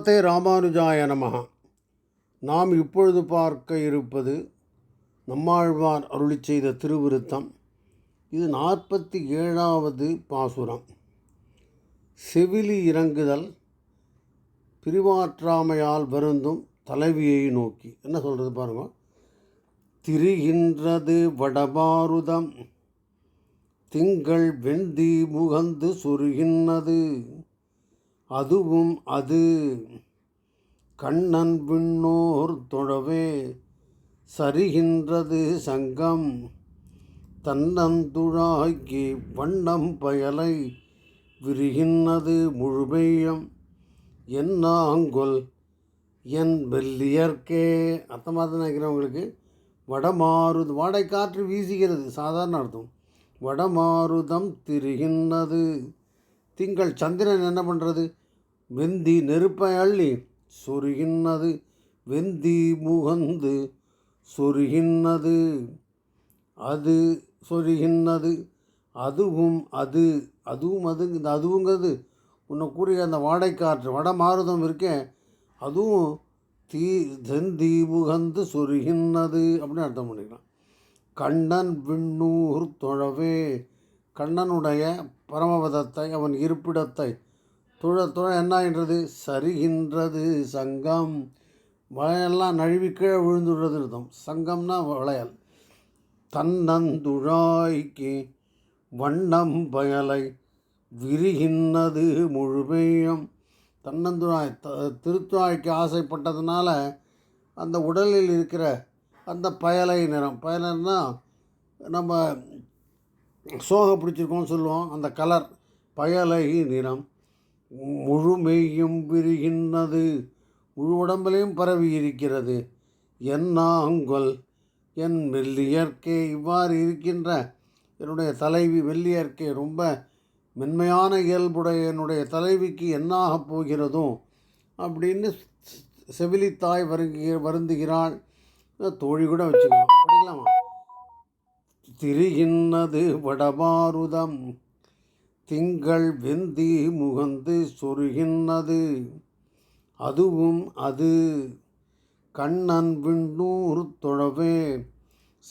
ஸ்ரீமதே ராமானுஜாய நமஹ நாம் இப்பொழுது பார்க்க இருப்பது நம்மாழ்வார் அருளி செய்த திருவிருத்தம் இது நாற்பத்தி ஏழாவது பாசுரம் செவிலி இறங்குதல் பிரிவாற்றாமையால் வருந்தும் தலைவியை நோக்கி என்ன சொல்கிறது பாருங்க திரிகின்றது வடபாருதம் திங்கள் வெந்தி முகந்து சொருகின்றது அதுவும் அது. கண்ணன் விண்ணோர் தொழவே சரிகின்றது சங்கம். தன்னந்துழாக்கி வண்ணம் பயலை விரிகின்றது முழுமையம். என்னாங்கொல் என் வெள்ளியற்கே அர்த்தமாக நினைக்கிறவங்களுக்கு வடமாருது வாடைக்காற்று வீசுகிறது சாதாரண அர்த்தம். வடமாருதம் திரிகின்றது. திங்கள் சந்திரன் என்ன பண்ணுறது வெந்தி நெருப்பை அள்ளி சொருகின்னது வெந்தி முகந்து சொருகின்னது அது சொருகின்னது அதுவும் அது அதுவும் அது இந்த அதுவுங்கிறது உன்னை கூறிய அந்த வாடைக்காற்று வட மாறுதம் இருக்கேன் அதுவும் தீ செந்தி முகந்து சொருகின்னது அப்படின்னு அர்த்தம் பண்ணிக்கலாம். கண்ணன் விண்ணூர் தொழவே கண்ணனுடைய பரமபதத்தை அவன் இருப்பிடத்தை துழ துழ என்ன என்றது சரிகின்றது சங்கம். வளையெல்லாம் நழுவி கீழே விழுந்துடுறது அர்த்தம். சங்கம்னா வளையல். தன்னந்துழாய்க்கு வண்ணம் பயலை விரிகின்றது முழுமையும். தன்னந்துழாய் த திருத்துழாய்க்கு ஆசைப்பட்டதுனால அந்த உடலில் இருக்கிற அந்த பயலை நிறம். பயலன்னா நம்ம சோகை பிடிச்சிருக்கோம்னு சொல்லுவோம். அந்த கலர் பயலை நிறம். முழுமையும் விரிகின்றது. முழு உடம்பிலையும் பரவி இருக்கிறது என்னாங்கொல் என் மெல்லியற்கே இவ்வாறு இருக்கின்ற என்னுடைய தலைவி வெள்ளியற்கே ரொம்ப மென்மையான இயல்புடைய என்னுடைய தலைவிக்கு என்னாகப் போகிறதோ அப்படின்னு செவிலித்தாய் வருகிற வருந்துகிறாள். தோழி கூட வச்சுக்கலாம். படிக்கலாமா? திரிகின்றது வடபாருதம் திங்கள் வெந்தி முகந்து சொருகின்னது. அதுவும் அது. கண்ணன் விண்ணூர் தொழவே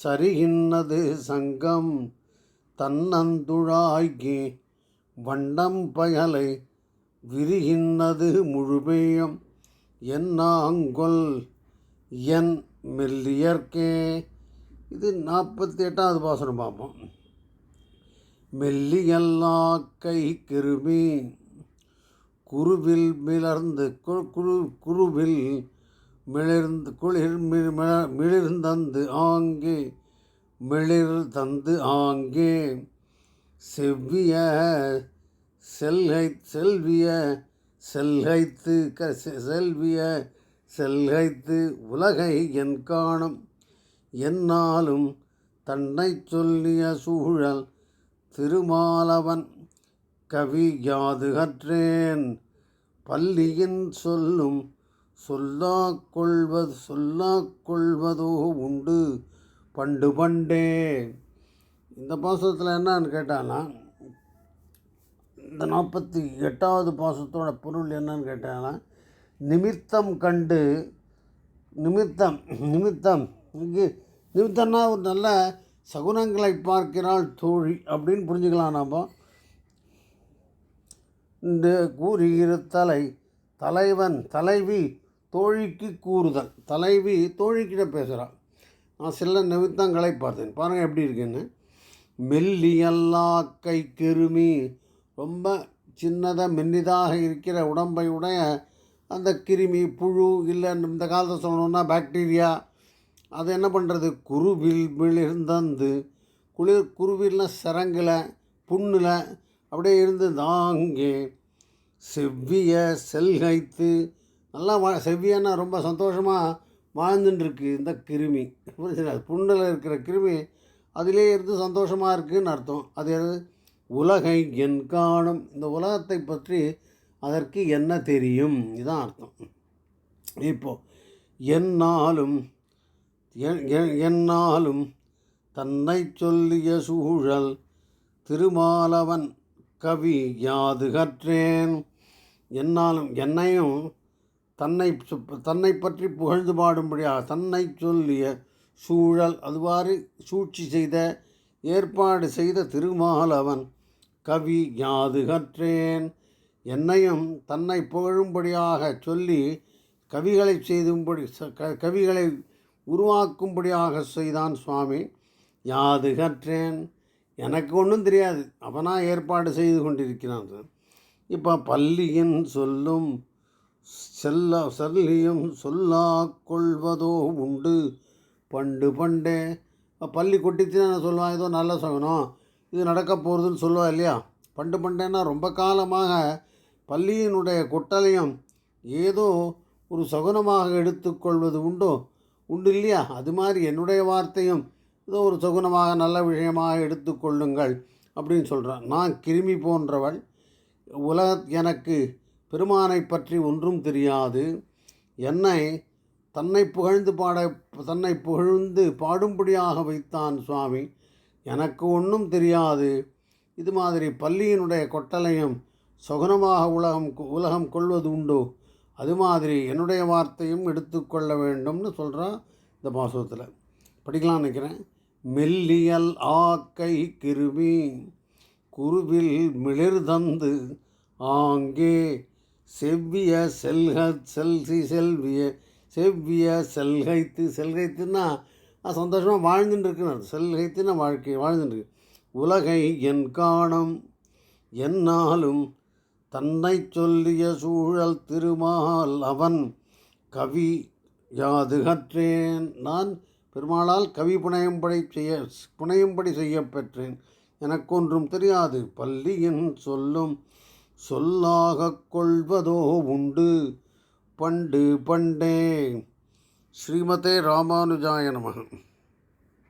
சரிகின்னது சங்கம். தன்னந்துழாகி வண்டம் பயலை விரிகின்னது முழுமேயம் என்னாங்கொல் என் மெல்லியற்கே இது நாற்பத்தி எட்டாவது பாசனம் பார்ப்போம் மெல்லியல்லா கை கிருமி குருவில் மிளர்ந்து கு- குரு குருவில் மிளிர்ந்து குளிர் மிள- மிளிர்ந்தந்து ஆங்கே மிளிர் தந்து ஆங்கே. செவ்விய செல்கை செல்விய செல்கைத்து க செ- செல்விய செல்கைத்து உலகை என் காணும். என்னாலும் தன்னை சொல்லிய சூழல் திருமாலவன் கவி யாது கற்றேன் பள்ளியின் சொல்லும் சொல்லாக்கொள்வது கொள்வது கொள்வதோ உண்டு பண்டு பண்டே. இந்த பாசத்தில் என்னன்னு கேட்டானா இந்த நாற்பத்தி எட்டாவது பாசத்தோட பொருள் என்னன்னு கேட்டானா நிமித்தம் கண்டு நிமித்தம் நிமித்தம் இங்கே நிமித்தம்னா ஒரு நல்ல சகுனங்களை பார்க்கிறாள் தோழி அப்படின்னு புரிஞ்சுக்கலாம் நாம். இந்த கூறுகிற தலை தலைவன் தலைவி தோழிக்கு கூறுதல். தலைவி தோழிக்கிட்ட பேசுகிறாள். நான் சில நிமித்தங்களை பார்த்தேன். பாருங்கள் எப்படி இருக்குன்னு. மெல்லியல்லா கை கிருமி ரொம்ப சின்னதாக மென்னிதாக இருக்கிற உடம்பை உடைய அந்த கிருமி புழு இல்லை இந்த காலத்தில் சொல்லணுன்னா பாக்டீரியா அது என்ன பண்ணுறது குருவில் மிளிர்ந்தந்து குளிர் குருவில்னா சிறங்கில் புண்ணில் அப்படியே இருந்து தாங்கே செவ்விய செல்கைத்து நல்லா வா செவ்வியன்னா ரொம்ப சந்தோஷமாக வாழ்ந்துட்டுருக்கு இந்த கிருமி. புரிஞ்சுதா? புண்ணில் இருக்கிற கிருமி அதிலே இருந்து சந்தோஷமாக இருக்குன்னு அர்த்தம். அது எது? உலகை என் காணும். இந்த உலகத்தை பற்றி அதற்கு என்ன தெரியும்? இதுதான் அர்த்தம். இப்போது என்னாலும் என்னாலும் தன்னை சொல்லிய சூழல் திருமாலவன் கவி யாது கற்றேன் என்னாலும் என்னையும் தன்னை தன்னை பற்றி புகழ்ந்து பாடும்படியாக தன்னை சொல்லிய சூழல் அதுவாறு சூழ்ச்சி செய்த ஏற்பாடு செய்த திருமாலவன் கவி யாது கற்றேன் என்னையும் தன்னை புகழும்படியாக சொல்லி கவிகளை செய்தும்படி ச- க- கவிகளை உருவாக்கும்படியாக செய்தான் சுவாமி. யாது கற்றேன் எனக்கு ஒன்றும் தெரியாது. அவனாக ஏற்பாடு செய்து கொண்டிருக்கிறான் இப்போ பள்ளியின் சொல்லும் செல்ல சல்லியும் சொல்லா கொள்வதோ உண்டு. பண்டு பண்டே. பள்ளி கொட்டிச்சுன்னு என்ன சொல்லுவான் ஏதோ நல்ல சகுனம். இது நடக்க போகிறதுன்னு சொல்லுவா இல்லையா? பண்டு பண்டேன்னா ரொம்ப காலமாக பள்ளியினுடைய கொட்டலையும் ஏதோ ஒரு சகுனமாக எடுத்துக்கொள்வது உண்டோ? உண்டு இல்லையா? அது மாதிரி என்னுடைய வார்த்தையும் ஏதோ ஒரு சகுனமாக நல்ல விஷயமாக எடுத்துக்கொள்ளுங்கள் அப்படின்னு சொல்கிறான் நான் கிருமி போன்றவள். உலக எனக்கு பெருமானை பற்றி ஒன்றும் தெரியாது. என்னை தன்னை புகழ்ந்து பாட தன்னை புகழ்ந்து பாடும்படியாக வைத்தான் சுவாமி. எனக்கு ஒன்றும் தெரியாது. இது மாதிரி பள்ளியினுடைய கொட்டலையும் சொகுனமாக உலகம் உலகம் கொள்வது உண்டோ? அது மாதிரி என்னுடைய வார்த்தையும் எடுத்துக்கொள்ள வேண்டும்னு சொல்கிறான் இந்த பாசுரத்தில். படிக்கலாம் நினைக்கிறேன். மெல்லியல் ஆக்கை கிருமி குருவில் மிளிர்தந்து ஆங்கே செவ்விய செல்க செல்சி செல்விய செவ்விய செல்கைத்து செல்கைத்துன்னா சந்தோஷமாக வாழ்ந்துட்டு இருக்குன்னு செல்கைத்துன்னா வாழ்க்கை வாழ்ந்துட்டு உலகை என் காணம் என்னாலும் தன்னை சொல்லிய சூழல் திருமால் அவன் கவி யாது கற்றேன் நான் பெருமாளால் கவி புனையும்படி செய்ய புனையும்படி செய்ய பெற்றேன். எனக்கொன்றும் தெரியாது. பள்ளியின் சொல்லும் சொல்லாகக் கொள்வதோ உண்டு. பண்டு பண்டே. ஸ்ரீமதே ராமானுஜாய நமகன்